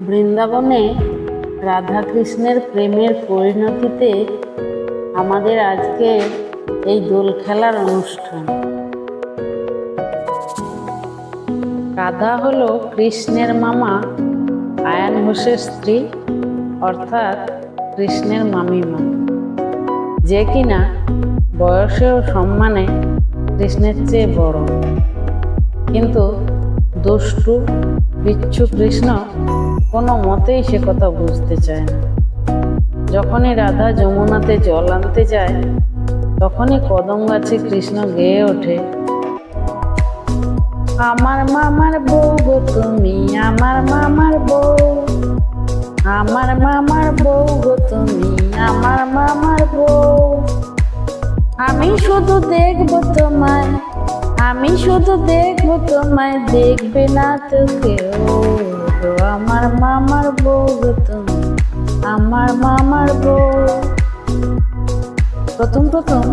বৃন্দাবনে রাধাকৃষ্ণের প্রেমের পরিণতিতে আমাদের আজকে এই দোল খেলার অনুষ্ঠান। রাধা হল কৃষ্ণের মামা আয়ান ঘোষের স্ত্রী, অর্থাৎ কৃষ্ণের মামিমা। যে কিনা বয়সে ও সম্মানে কৃষ্ণের চেয়ে বড়। কিন্তু দুষ্টু বিচ্ছু কৃষ্ণ কোনো মতেই সে কথা বুঝতে চায় না। যখনই রাধা যমুনাতে জল আনতে যায়, তখনই কদম গাছে কৃষ্ণ গেয়ে ওঠে। আমার মামার বউ গো তুমি, আমার মামার বউ। আমার মামার বউ গো তুমি, আমার মামার বউ। আমি শুধু দেখব তোমায় আমি শুধু দেখব, তোমায় দেখবে না তো কেউ। আমার মামার বউ তুমি, আমার মামার বউ। প্রথম প্রথম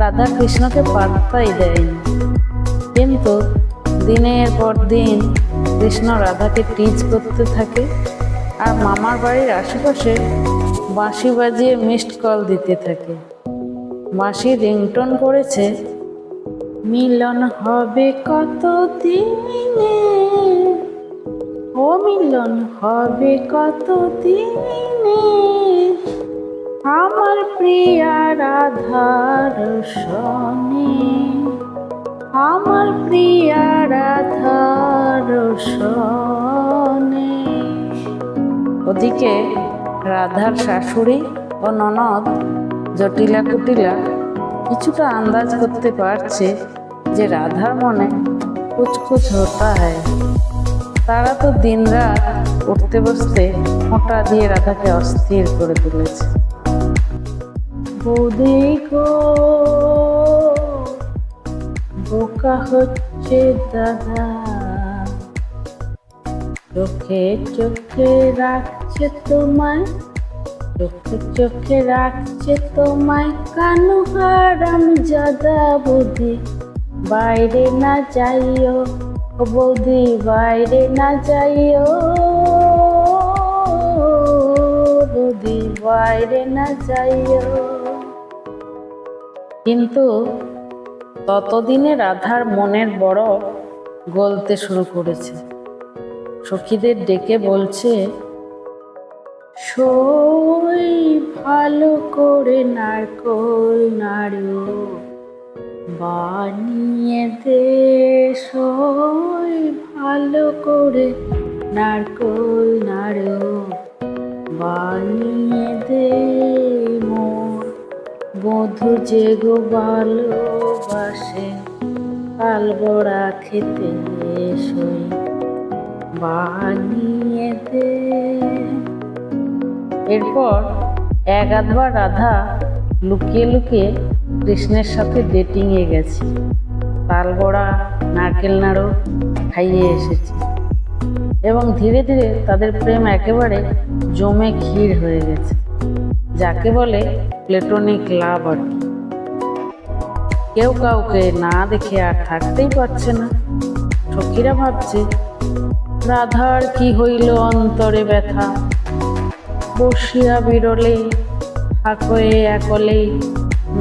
রাধা কৃষ্ণকে পাত্তাই দেয়নি। কিন্তু দিনের পর দিন কৃষ্ণ রাধাকে টিচ করতে থাকে আর মামার বাড়ির আশেপাশে বাঁশি বাজিয়ে মিসড কল দিতে থাকে। বাঁশি রিংটন করেছে মিলন হবে কত দিনে ও মিলন হবে কত দিনে আমার প্রিয়া রাধার সনে আমার প্রিয়া রাধার সনে ওদিকে রাধার শাশুড়ি ও ননদ জটিলা কুটিলা কিছুটা আন্দাজ করতে পারছে যে রাধার মনে কুছ হতা হয় তারা তো দিনরাত উঠতে বসতে মোটা দিয়ে রাধাকে অস্থির করে তুলেছে। বৌদি বোকা হচ্ছে দাদা। চোখে চোখে রাখছে তোমায়, চোখে চোখে রাখছে তোমায়, কানু হারাম জাদা বাইরে না যাইও, ও বৌদি, বাইরে না যাইও। বৌদি, বাইরে না যাইও। কিন্তু ততদিনে রাধার মনের বড় গলতে শুরু করেছে। সখীদের ডেকে বলছে, সই ভালো করে নারকোল নাড়ু বানিয়ে দে ভালো করে, নারকোল, নাড়ু। বানিয়ে দে মোর বধু যে গো ভালোবাসে কালবড়া খেতে সই বানিয়ে দে। এরপর এক আধবার রাধা লুকিয়ে লুকিয়ে কৃষ্ণের সাথে ডেটিংয়ে গেছে। তালবড়া, নারকেল নাড়ু খাইয়ে এসেছে। এবং ধীরে ধীরে তাদের প্রেম একেবারে জমে ক্ষীর হয়ে গেছে, যাকে বলে প্লেটনিক লাভ আর কি। কেউ কাউকে না দেখে আর থাকতেই পারছে না। সখীরা ভাবছে, রাধার কি হইল অন্তরে ব্যথা? বসিয়া বিরলে থাকয়ে একলে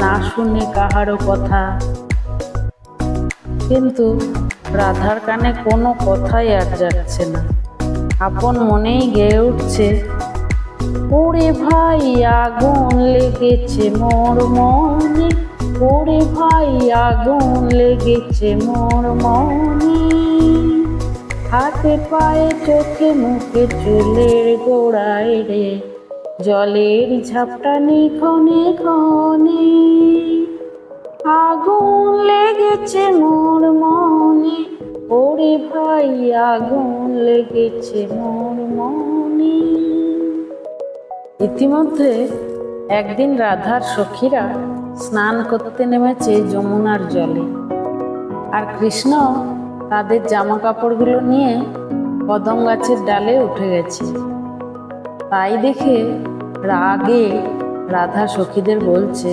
না শুনে কাহারও কথা। কিন্তু রাধার কানে কোনো কথাই আর যাচ্ছে না। আপন মনেই গেয়ে উঠছে, ওরে ভাই, আগুন লেগেছে মোর মনে। ওরে ভাই, আগুন লেগেছে মোর মনে। হাতে পায়ে চোখে মুখে চুলের গোড়ায় রে। জলের ঝাপটানি ক্ষণে ক্ষণে আগুন লেগেছে মোর মনে। ওরে ভাই, আগুন লেগেছে মোর মনে। ইতিমধ্যে একদিন রাধার সখীরা স্নান করতে নেমেছে যমুনার জলে। আর কৃষ্ণ তাদের জামা কাপড়গুলো নিয়ে কদম গাছের ডালে উঠে গেছে। তাই দেখে রাগে রাধা সখীদের বলছে,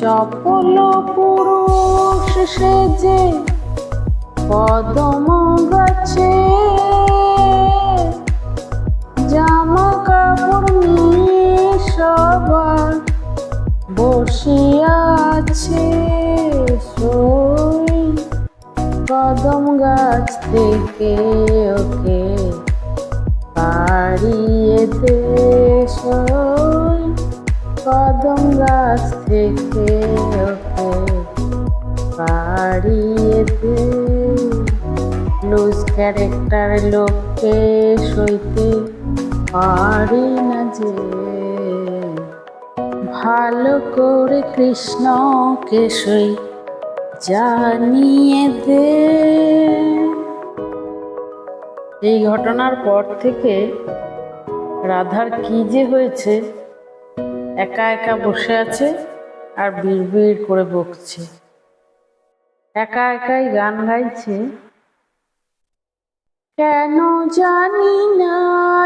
চপল পুরুষ সেজে পদম গাছে, জামা কাপড় নিয়ে সবার বসিয়াছে সই কদম গাছ থেকে ওকে। সই কদম গাছ থেকে ওকে বাড়িয়ে দে লুজ ক্যারেক্টার লোককে সইতে পারি না যে ভালো করে কৃষ্ণকে সই জানিয়ে দে এই ঘটনার পর থেকে রাধার কি যে হয়েছে? একা একা বসে আছে আর বিড়বিড় করে বকছে। একা একাই গান গাইছে। কেন জানি না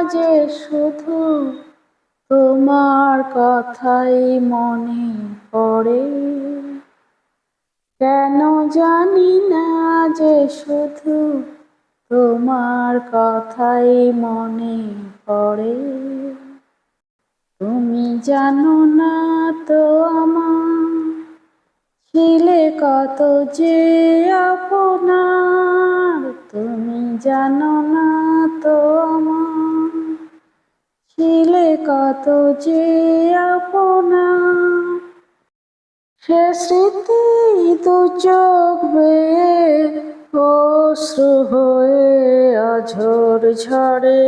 যে শুধু তোমার কথাই মনে পড়ে। কেন জানি না যে শুধু তোমার কথাই মনে পড়ে। তুমি জানো না তো আমার ছিলে কত যে আপনার। তুমি জানো না তো আমার ছিলে কত যে আপনার। সে স্মৃতি দু চোখ বেয়ে অশ্রু হয়ে অঝোর ঝরে,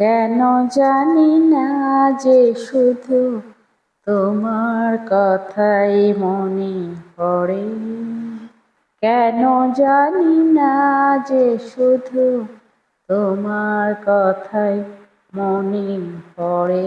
কেন জানি না যে শুধু তোমার কথাই মনে পড়ে। কেন জানি না যে শুধু তোমার কথাই মনে পড়ে।